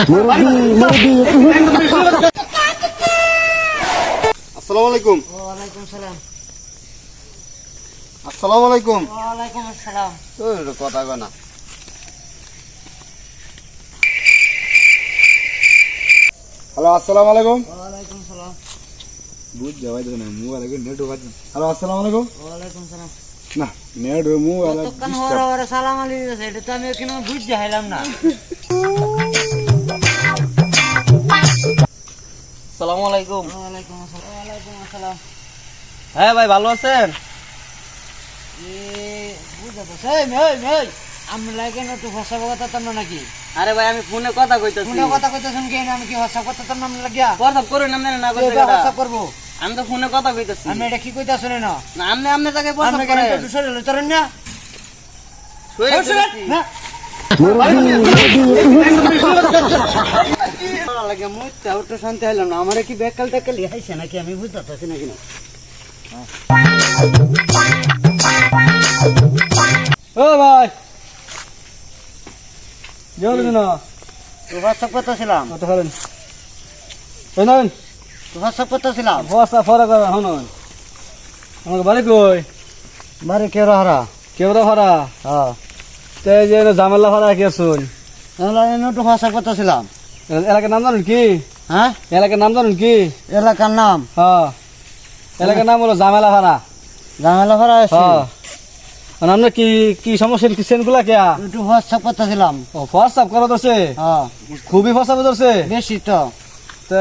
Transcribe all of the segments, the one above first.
আসসালামু আলাইকুম। ওয়ালাইকুম সালাম আসসালামু আলাইকুম। ওয়ালাইকুম আসসালাম ওই কথা কয় না। হ্যালো আসসালামু আলাইকুম। ওয়ালাইকুম সালাম। বুঝ যাওয়াই তো না মোবাইল আগে নেট বাজ হ্যালো আসসালামু আলাইকুম। ওয়ালাইকুম সালাম। না নেট হওয়ার হওয়ার সালাম আলাইকুম এটা তো আমি এখানে বুঝ যাইলাম না। সালামু আলাইকুম। ওয়ালাইকুম আসসালাম। ওয়ালাইকুম আসসালাম। হ্যাঁ ভাই ভালো আছেন? আমি লাগে না তো ভাষা কথা তোমরা নাকি? আরে ভাই আমি ফোনে কথা কইতাছি। কথা কইতেছেন কি আমি কি ভাষা কথা তোমরা নাম লাগিয়া? কথা করুন আপনি না করতে এটা। ভাষা করব? আমি তো ফোনে কথা কইতাছি। আমি এটা কি কইতা না না আপনি আপনি তাকে পয়সা আমি একটু সরে লইতারেন না। সরে সরে না। লাগে মুইতে একটু শান্তি হইলাম না। আমারে কি বেকাল টেকাল হাইছে নাকি? আমি বুঝতে পারছি নাকি না? ও ভাই। জলদি না তো হোয়াটসঅ্যাপ করতেছিলাম। কত করেন? শুনুন। তো হোয়াটসঅ্যাপ করতেছিলাম। বস্তা ফরা করে শুনুন। আমাকে বাড়ি কই? বাড়ি কে রহরা কেবরা ফরা হ্যাঁ। তে যে জামেলা ফরা কি শুন তাহলে আমি একটু হোয়াটসঅ্যাপ করতেছিলাম। এলাকার নাম জানুন কি? হ্যাঁ? এলাকার নাম জানুন কি? এলাকার নাম? হ্যাঁ এলাকার নাম হলো হ্যাঁ আমরা কি কি সমস্যা কি সেনগুলা কে? একটু হোয়াটসঅ্যাপ করতেছিলাম। ও হোয়াটসঅ্যাপ করা ধরছে? হ্যাঁ খুবই হোয়াটসঅ্যাপ ধরছে? বেশি তো। তে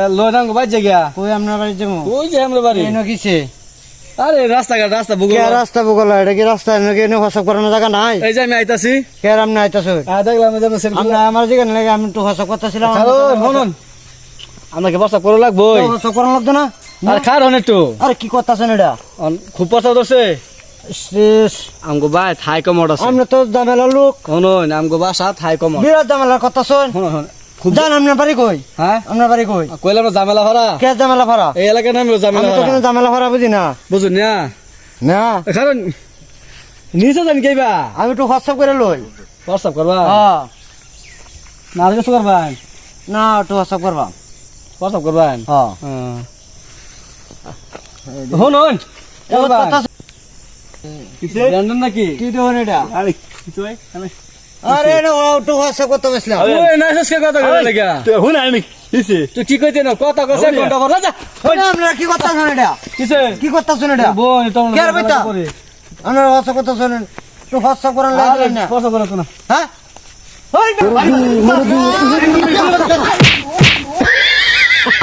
বাইর জায়গা কই আপনার বাড়ি যাব? ওই যে আমরা বাড়ি? এনে কিছে আরে রাস্তাঘাট রাস্তা বুগো কে রাস্তা বগল এটা কি রাস্তা? এনে কি এনে হোয়াটসঅ্যাপ করানোর জায়গা নাই? এই যে আমি আইতাছি। কে আপনি আইতাছো? আর দেখলাম যে সেন আমরা আমার যেখানে লাগে আমি একটু হোয়াটসঅ্যাপ করতেছিলাম। শুনুন আপনাকে হোয়াটসঅ্যাপ করে লাগবো হোয়াটসঅ্যাপ করানো লাগতো না? আর খার হন একটু? আরে কি করতেছেন এটা? খুব ধরছে। শেষ আমগো ভাই থাই কমড আছে। আপনি তো জামেলা লোক। শুনুন আমগো বাসা থাই কমড। বিরাট জামেলার কথা শোন। খুব জান আপনার বাড়ি কই? হ্যাঁ? আপনার বাড়ি কই? কইলাম না জামেলা ফারা কে জামেলা ভাড়া? এই এলাকার নাম জামেলা আমি তো কোনো জামেলা ভাড়া বুঝি না। বুঝুন না। না? কারণ নিচে জানি কেবা আমি একটু হোয়াটসঅ্যাপ করে লই। হোয়াটসঅ্যাপ করবা? হ্যাঁ না আর কিছু করবেন না একটু হোয়াটসঅ্যাপ করবা। হোয়াটসঅ্যাপ করবেন হ্যাঁ শুনুন এবার কথা নাকি? কি দেবেন এটা? আরে কিছু ভাই আমি আরে ও একটু হোয়াটসঅ্যাপ করতে বসলাম ওই না শেষ কথা কইলে লাগা হুন আমি কিছে তুই কি কইতে না কথা কইছে ঘণ্টা পর যা ওইটা আপনারা কি করতেছেন এটা? কিসে? কি করতেছেন এটা? বই তো কে আর বইতা? আপনারা হোয়াটসঅ্যাপ করতেছেন একটু হোয়াটসঅ্যাপ করার লাগে না। হোয়াটসঅ্যাপ করো না হ্যাঁ? ওই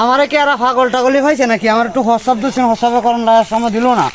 আমারে কি আর পাগল টাগলি হয়েছে নাকি? আমার একটু হোয়াটসঅ্যাপ দিচ্ছেন হোয়াটসঅ্যাপে করার লাগার সময় দিল না।